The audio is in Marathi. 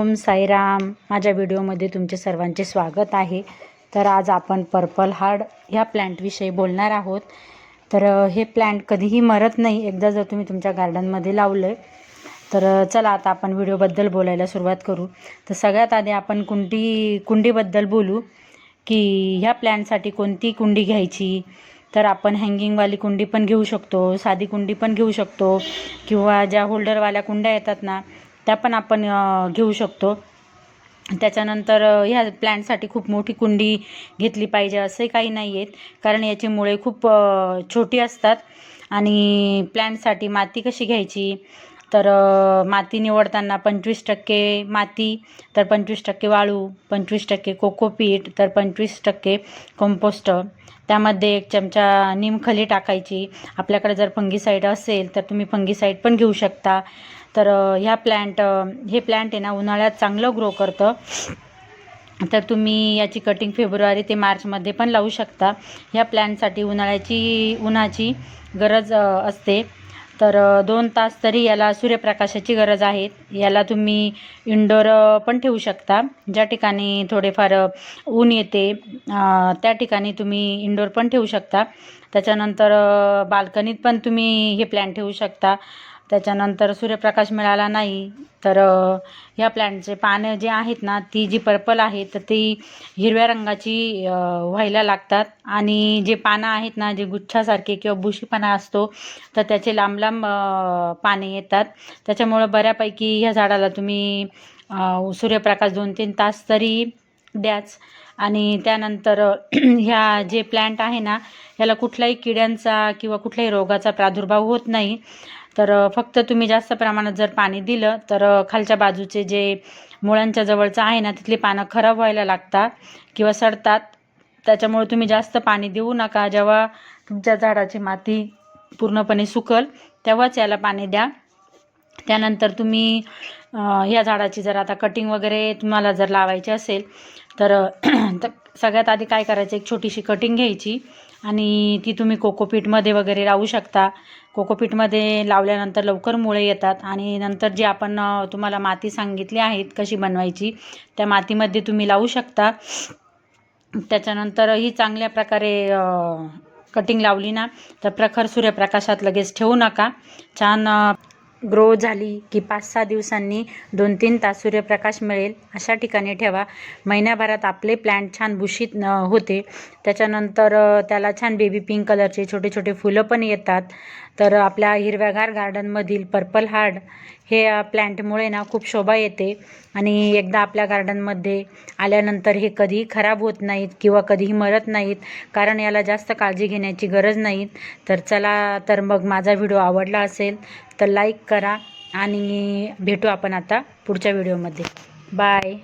ओम साईराम. माझ्या व्हिडिओमध्ये तुमचे सर्वांचे स्वागत आहे. तर आज आपण पर्पल हार्ड ह्या प्लॅन्टविषयी बोलणार आहोत. तर हे प्लॅन्ट कधीही मरत नाही. एकदा जर तुम्ही तुमच्या गार्डनमध्ये लावलं आहे तर चला आता आपण व्हिडिओबद्दल बोलायला सुरुवात करू. तर सगळ्यात आधी आपण कुंडी कुंडीबद्दल बोलू की ह्या प्लॅन्टसाठी कोणती कुंडी घ्यायची? तर आपण हँगिंगवाली कुंडी पण घेऊ शकतो साधी कुंडी पण घेऊ शकतो किंवा ज्या होल्डरवाल्या कुंड्या येतात ना त्या पण आपण घेऊ शकतो. त्याच्यानंतर ह्या प्लॅन्टसाठी खूप मोठी कुंडी घेतली पाहिजे असे काही नाही आहेत कारण याची मुळे खूप छोटी असतात. आणि प्लॅन्टसाठी माती कशी घ्यायची? तर माती निवडताना पंचवीस टक्के माती तर पंचवीस टक्के वाळू पंचवीस टक्के कोकोपीट तर पंचवीस टक्के कंपोस्ट त्यामध्ये एक चमचा निमखली टाकायची. आपल्याकडे जर फंगीसाईड असेल तर तुम्ही फंगीसाईड पण घेऊ शकता. तर ह्या प्लॅन्ट हे प्लॅन्ट आहे ना उन्हाळ्यात चांगलं ग्रो करतं. तर तुम्ही याची कटिंग फेब्रुवारी ते मार्चमध्ये पण लावू शकता. ह्या प्लॅन्टसाठी उन्हाळ्याची उन्हाची गरज असते. तर दोन तास तरी याला सूर्यप्रकाशाची गरज आहे. याला तुम्ही इंडोर पण ठेवू शकता. ज्या ठिकाणी थोडेफार ऊन येते त्या ठिकाणी तुम्ही इंडोर पण ठेवू शकता. त्याच्यानंतर बाल्कनीत पण तुम्ही हे प्लॅन ठेवू शकता. त्याच्यानंतर सूर्यप्रकाश मिळाला नाही तर ह्या प्लॅन्टचे पानं जे आहेत ना ती जी पर्पल आहे तर ती हिरव्या रंगाची व्हायला लागतात. आणि जे पानं आहेत ना जे गुच्छासारखे किंवा बुशीपणा असतो तर त्याचे लांब लांब पाने येतात. त्याच्यामुळं बऱ्यापैकी ह्या झाडाला तुम्ही सूर्यप्रकाश दोन तीन तास तरी द्याच. आणि त्यानंतर ह्या जे प्लॅन्ट आहे ना ह्याला कुठल्याही किड्यांचा किंवा कुठल्याही रोगाचा प्रादुर्भाव होत नाही. तर फक्त तुम्ही जास्त प्रमाणात जर पाणी दिलं तर खालच्या बाजूचे जे मुळांच्या जवळचं आहे ना तिथली पानं खराब व्हायला लागतात किंवा सडतात. त्याच्यामुळे तुम्ही जास्त पाणी देऊ नका. जेव्हा तुमच्या झाडाची माती पूर्णपणे सुकल तेव्हाच याला पाणी द्या. त्यानंतर तुम्ही या ह्या झाडाची जर आता कटिंग वगैरे तुम्हाला जर लावायची असेल तर तर सगळ्यात आधी काय करायचं? एक छोटीशी कटिंग घ्यायची. आणि ती तुम्ही कोकोपीटमध्ये वगैरे लावू शकता. कोकोपीटमध्ये लावल्यानंतर लवकर मुळे येतात आणि नंतर जी आपण तुम्हाला माती सांगितली आहेत कशी बनवायची त्या मातीमध्ये तुम्ही लावू शकता. त्याच्यानंतर ही चांगल्या प्रकारे कटिंग लावली ना तर प्रखर सूर्यप्रकाशात लगेच ठेवू नका. छान ग्रो झाली की पाच सहा दिवसांनी दोन तीन तास सूर्यप्रकाश मिळेल अशा ठिकाणी ठेवा. महिन्याभरात आपले प्लॅन्ट छान भूषित न होते. त्याच्यानंतर त्याला छान बेबी पिंक कलरचे छोटे छोटे फुलं पण येतात. तर आपल्या हिरव्यागार गार्डनमधील पर्पल हार्ड हे प्लॅन्टमुळे ना खूप शोभा येते. आणि एकदा आपल्या गार्डनमध्ये आल्यानंतर हे कधीही खराब होत नाहीत किंवा कधीही मरत नाहीत कारण याला जास्त काळजी घेण्याची गरज नाही तर चला तर मग माझा व्हिडिओ आवडला असेल तर लाईक करा आणि भेटू आपण आता पुढच्या व्हिडिओमध्ये बाय